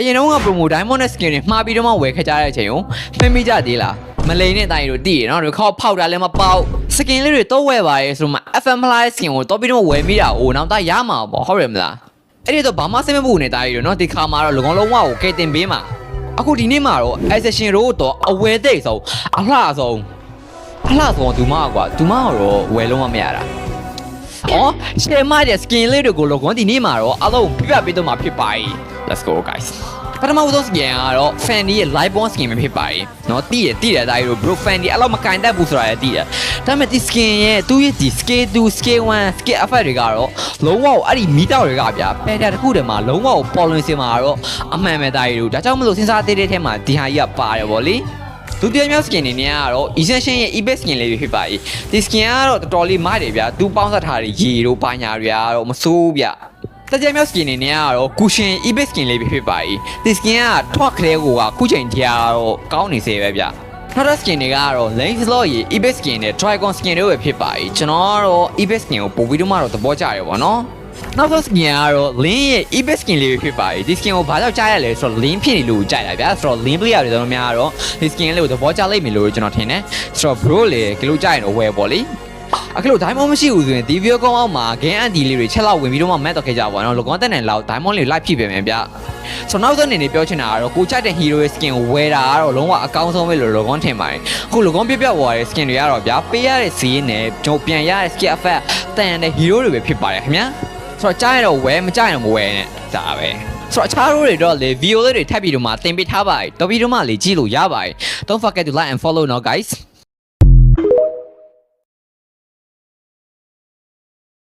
အရင်တော့က promo diamond နဲ့ skin တွေမှားပြီးတော့မှဝယ်ခဲ့ကြတဲ့အချိန်ကိုဖင်မိကြသေးလားမလိန်နဲ့တိုင်းတို့တည်ရနော်ဒီခေါက်ဖောက်တာလည်းမပေါက် skin လေးတွေတော့ဝယ်ပါရဲဆိုတော့မှ FM Fly skin ကိုတော့ပြီးတော့ဝယ်မိတာဟိုနောက်သားရမှာပေါ့ဟုတ်တယ်မလားအဲ့ဒီတော့ဘာမှစိတ်မပူနေတိုင်းတို့နော်ဒီခါမှာတော့လုံလုံးဝကိုကဲတင်ပေးမှာအခုဒီနေ့မှာတော့ accession တို့တော့အဝယ်သိပ်ဆုံးအလှဆုံးအလှဆုံးဒူမကွာဒူမကတော့ဝယ်လုံးဝမရတာ အော်ရှယ်မတဲ့ skin လေးတွေကိုလောကွန်ဒီနေ့မှာတော့အားလုံးပြပြပေးတော့မှာဖြစ်ပါ යි let's go guys ပထမဦးဆုံး skin ကတော့ Fanny ရဲ့ live bond skin ပဲဖြစ်ပါတယ်။နော်တိရတိရတိုင်းတို့ bro Fanny အဲ့လောက်မကင်တတ်ဘူးဆိုတာလည်းတိရ။ဒါပေမဲ့ဒီ skin ရဲ့သူ့ရဲ့ဒီ scale 2 scale 1 scale effect တွေကတော့လုံးဝအဲ့ဒီမီတောက်တွေကဗျာ pattern တစ်ခုတည်းမှာလုံးဝ pollen စင်မှာတော့အမှန်ပဲတိုင်းတို့ဒါကြောင့်မလို့စဉ်းစားသေးတဲ့ထဲမှာဒီဟာကြီးကပါတယ်ဗောလေ။ ဒုတိယမြောက် skin တွေเนี่ยကတော့ Essential ရဲ့ eBay skin လေးတွေဖြစ်ပါ၏ဒီ skin ကတော့တော်တော်လေးမိုက်တယ်ဗျာသူပေါင်းစပ်ထားတဲ့ရေတို့ပါညာတွေကတော့မဆိုးဗျာတကြမြောက် skin နေနေကတော့ cushion ebay skin လေးပဲဖြစ်ပါ၏ဒီ skin ကထွက်ခလဲကိုကခုချိန်ကြာတော့ကောင်းနေစေပဲဗျထရတ်စကင်တွေကတော့ Lancelot ရေ Ebay skin နဲ့ Dragon skin တွေပဲဖြစ်ပါ E ကျွန်တော်ကတော့ Ebay skin ကိုပို့ပြီးတော့မှတော့သဘောကျတယ်ပေါ့နော် နောက်ဆုံး skin ကတော့ lin ရဲ့ ebay skin လေးပဲဖြစ်ပါ යි ဒီ skin ကိုဘာကြောင့်ကြားရလဲဆိုတော့ lin ဖြစ်နေလို့ကြားရဗျာဆိုတော့ lin player တွေတော်တော်များတော့ဒီ skin လေးကိုသဘောကျလိမ့်မယ်လို့ကျွန်တော်ထင်တယ်ဆိုတော့ bro လေကလေးကြားရင်တော့ဝယ်ပေါ့လေအခုလို့ diamond မရှိဘူးဆိုရင်ဒီ video ကောင်းအောင်မှာ game anti လေးတွေချက်လောက်ဝင်ပြီးတော့မှ match တော့ခဲ့ကြပါတော့လောကောတက်နေလောက် diamond လေး live ဖြစ်ပေမယ်ဗျဆိုတော့နောက်ဆုံးအနေနဲ့ပြောချင်တာကတော့ကိုကြိုက်တဲ့ hero ရဲ့ skin ကိုဝယ်တာကတော့လုံးဝအကောင်းဆုံးပဲလို့လောကောထင်ပါတယ်အခုလောကောပြပြဝါတဲ့ skin တွေကတော့ဗျာပေးရတဲ့ဈေးနဲ့ကျွန်တော်ပြန်ရတဲ့ skin effect တန်တဲ့ hero တွေပဲဖြစ်ပါတယ်ခင်ဗျာ ဆိုတော့ကြားရတော့ဝယ်မကြားရတော့မဝယ်နဲ့ဒါပဲဆိုတော့အခြားတို့တွေတော့လေ video လေးတွေထပ်ပြီးတော့မှတင်ပေးထားပါတယ်တော်ပြီးတော့မှလေကြည့်လို့ရပါတယ် don't forget to like and follow now guys